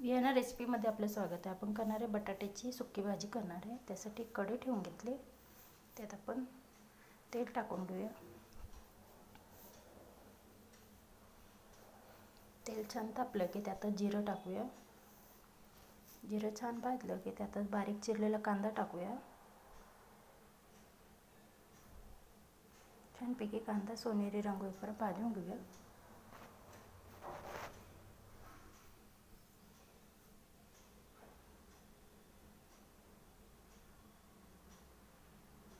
या रेसिपीमध्ये आपलं स्वागत आहे. आपण करणार आहे बटाट्याची सुकी भाजी करणार आहे. त्यासाठी कढई ठेवून घेतली. त्यात आपण तेल टाकून घेऊया. तेल छान तापलं की त्यातच जिरं टाकूया. जिरं छान भाजलं की त्यातच बारीक चिरलेला कांदा टाकूया. छानपैकी कांदा सोनेरी रंग भाजून घेऊया.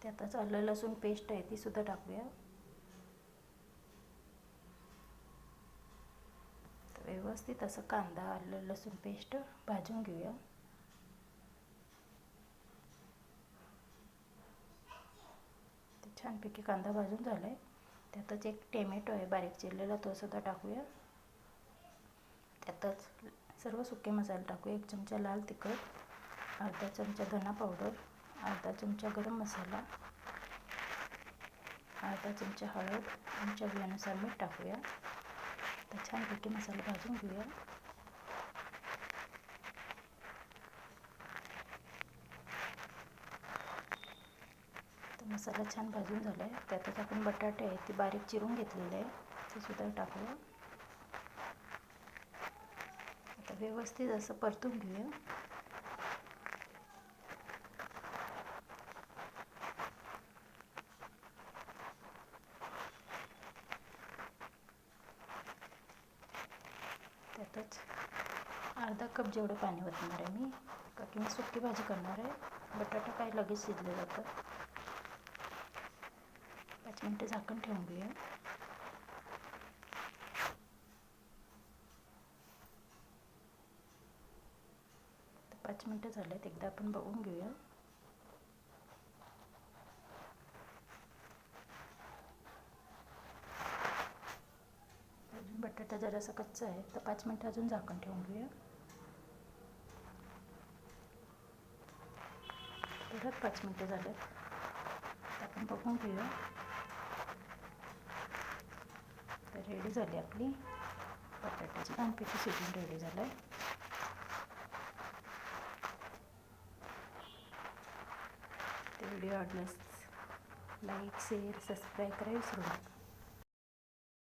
त्यातच आलं लसूण पेस्ट आहे ती सुद्धा टाकूया. व्यवस्थित असं कांदा आलं लसूण पेस्ट भाजून घेऊया. छानपैकी कांदा भाजून झाला आहे त्यातच एक टेमॅटो आहे बारीक चिरलेला तो सुद्धा टाकूया. त्यातच सर्व सुके मसाले टाकूया एक चमचा लाल तिखट अर्धा चमचा धना पावडर अर्धा चमचा गरम मसाला अर्धा चमचा हळद आमच्या बियानुसार मीठ टाकूया. तर छानपैकी मसाला भाजून घेऊया. तर मसाला छान भाजून झाला आहे त्यातच आपण बटाटे आहे ते बारीक चिरून घेतलेले आहे ते सुद्धा टाकूया. आता व्यवस्थित असं परतून घेऊया. त्यातच अर्धा कप जेवढं पाणी ओतणार आहे मी का की मी सुकी भाजी करणार आहे. बटाटा काय लगेच शिजले जातं पाच मिनटं झाकण ठेवून घेऊया. पाच मिनटं झालेत एकदा आपण बघून घेऊया. आता जरासा कच्चा आहे. तर पाच मिनटं अजून झाकण ठेवून घेऊया. परत पाच मिनटं झालेत. आपण बघून घेऊया. तर रेडी झाली आपली. बटाट्याची छानपैकी शिजून रेडी झालं आहे ते व्हिडिओ आवडल्यास लाईक शेअर सबस्क्राईब करायला विसरू नका.